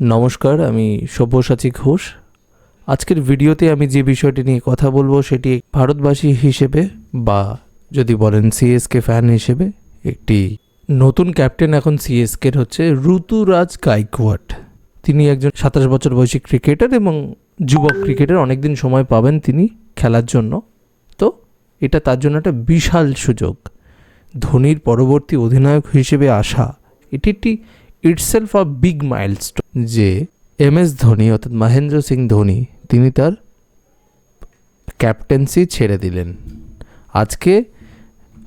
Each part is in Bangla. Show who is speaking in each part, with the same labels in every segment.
Speaker 1: নমস্কার, আমি সব্যসাচী ঘোষ। আজকের ভিডিওতে আমি যে বিষয়টি নিয়ে কথা বলব সেটি ভারতবাসী হিসেবে বা যদি বলেন সিএসকে ফ্যান হিসেবে, একটি নতুন ক্যাপ্টেন এখন সিএসকের হচ্ছে ঋতুরাজ গাইকোয়াড। তিনি একজন সাতাশ বছর বয়সী ক্রিকেটার এবং যুবক ক্রিকেটার অনেকদিন সময় পাবেন তিনি খেলার জন্য। তো এটা তার জন্য একটা বিশাল সুযোগ। ধোনির পরবর্তী অধিনায়ক হিসেবে আসা, এটি একটি ইটসেলফ আ বিগ মাইলস্টোন যে এম এস ধোনি অর্থাৎ মহেন্দ্র সিং ধোনি, তিনি তার ক্যাপ্টেন্সি ছেড়ে দিলেন। আজকে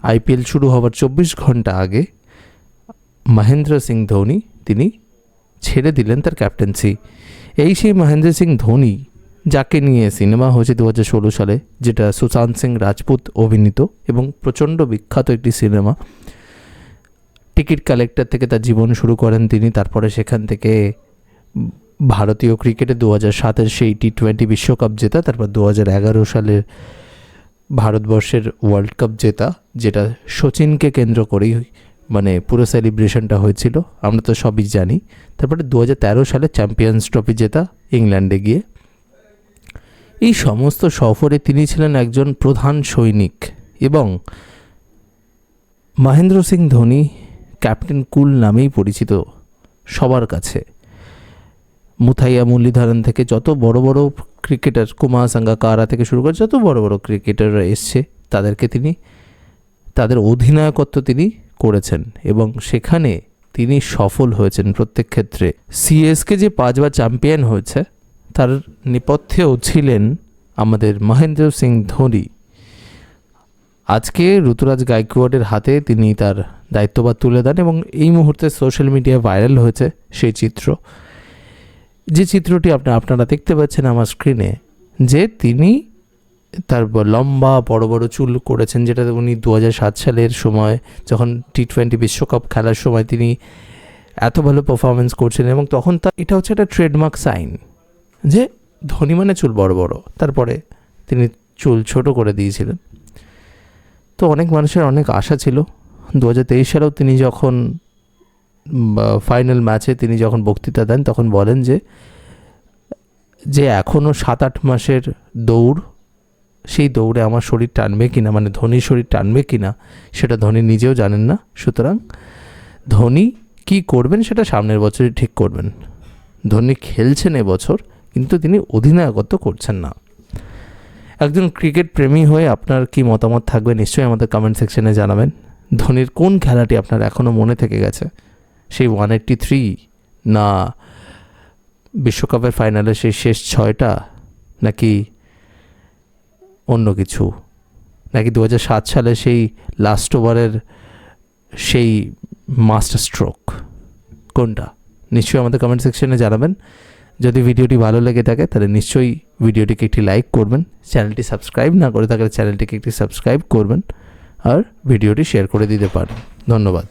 Speaker 1: আইপিএল শুরু হওয়ার চব্বিশ ঘণ্টা আগে মহেন্দ্র সিং ধোনি, তিনি ছেড়ে দিলেন তার ক্যাপ্টেন্সি এই সেই মহেন্দ্র সিং ধোনি, যাকে নিয়ে সিনেমা হয়েছে দু হাজার ষোলো সালে, যেটা সুশান্ত সিং রাজপুত অভিনীত এবং প্রচণ্ড বিখ্যাত একটি সিনেমা টিকিট কালেক্টর থেকে তার জীবন শুরু করেন তিনি। তারপরে সেখান থেকে ভারতীয় ক্রিকেটে দু হাজার সাতের সেই টি টোয়েন্টি বিশ্বকাপ জেতা, তারপর দু হাজার এগারো সালের ভারতবর্ষের ওয়ার্ল্ড কাপ জেতা, যেটা সচিনকে কেন্দ্র করেই মানে পুরো সেলিব্রেশনটা হয়েছিল, আমরা তো সবই জানি। তারপরে দু হাজার তেরো সালে চ্যাম্পিয়ন্স ট্রফি জেতা ইংল্যান্ডে গিয়ে। এই সমস্ত সফরে তিনি ছিলেন একজন প্রধান সৈনিক এবং মহেন্দ্র সিং ধোনি ক্যাপ্টেন কুল নামেই পরিচিত সবার কাছে। মুথাইয়া মুরলীধরন থেকে যত বড় বড় ক্রিকেটার কুমার সাঙ্গাকারা থেকে শুরু করে যত বড় বড় ক্রিকেটাররা এসছে, তাদেরকে তিনি, তাদের অধিনায়কত্ব তিনি করেছেন এবং সেখানে তিনি সফল হয়েছেন প্রত্যেক ক্ষেত্রে। সিএসকে যে পাঁচবার চ্যাম্পিয়ন হয়েছে, তার নেপথ্যেও ছিলেন আমাদের মহেন্দ্র সিং ধোনি। আজকে ঋতুরাজ গাইকোয়াডের হাতে তিনি তার দায়িত্বভার তুলে দেন এবং এই মুহূর্তে সোশ্যাল মিডিয়ায় ভাইরাল হয়েছে সেই চিত্র। যে চিত্রটি আপনার আপনারা দেখতে পাচ্ছেন আমার স্ক্রিনে, যে তিনি তার লম্বা বড় বড় চুল করেছেন, যেটা উনি দু সালের সময় যখন টি টোয়েন্টি বিশ্বকাপ খেলার সময় তিনি এত ভালো পারফরমেন্স করছেন এবং তখন তার, এটা হচ্ছে একটা ট্রেডমার্ক সাইন যে ধনী মানে চুল বড় বড়। তারপরে তিনি চুল ছোট করে দিয়েছিলেন। তো অনেক মানুষের অনেক আশা ছিল। দু হাজার তেইশ সালেও তিনি যখন ফাইনাল ম্যাচে তিনি যখন বক্তৃতা দেন, তখন বলেন যে যে এখনও সাত আট মাসের দৌড়, সেই দৌড়ে আমার শরীর টানবে কি না মানে ধোনির শরীর টানবে কি না সেটা ধোনি নিজেও জানেন না। সুতরাং ধোনি কি করবেন সেটা সামনের বছরই ঠিক করবেন। ধোনি খেলছেন এবছর কিন্তু তিনি অধিনায়কত্ব করছেন না। একজন ক্রিকেট প্রেমী হয়ে আপনার কি মতামত থাকবে নিশ্চয়ই আমাদের কমেন্ট সেকশনে জানাবেন। ধোনির কোন খেলাটি আপনার এখনও মনে থেকে গেছে? সেই ওয়ান এইট্টি থ্রি না, বিশ্বকাপের ফাইনালে সেই শেষ ছয়টা? নাকি অন্য কিছু? নাকি দু সাত সালে সেই লাস্ট ওভারের সেই মাস্টার স্ট্রোক কোনটা? নিশ্চয়ই আমাদের কমেন্ট সেকশনে জানাবেন। যদি ভিডিওটি ভালো লেগে থাকে, তাহলে নিশ্চয়ই ভিডিওটিকে একটি লাইক করবেন। চ্যানেলটি সাবস্ক্রাইব না করে থাকলে চ্যানেলটিকে একটি সাবস্ক্রাইব করবেন আর ভিডিওটি শেয়ার করে দিতে পারেন। ধন্যবাদ।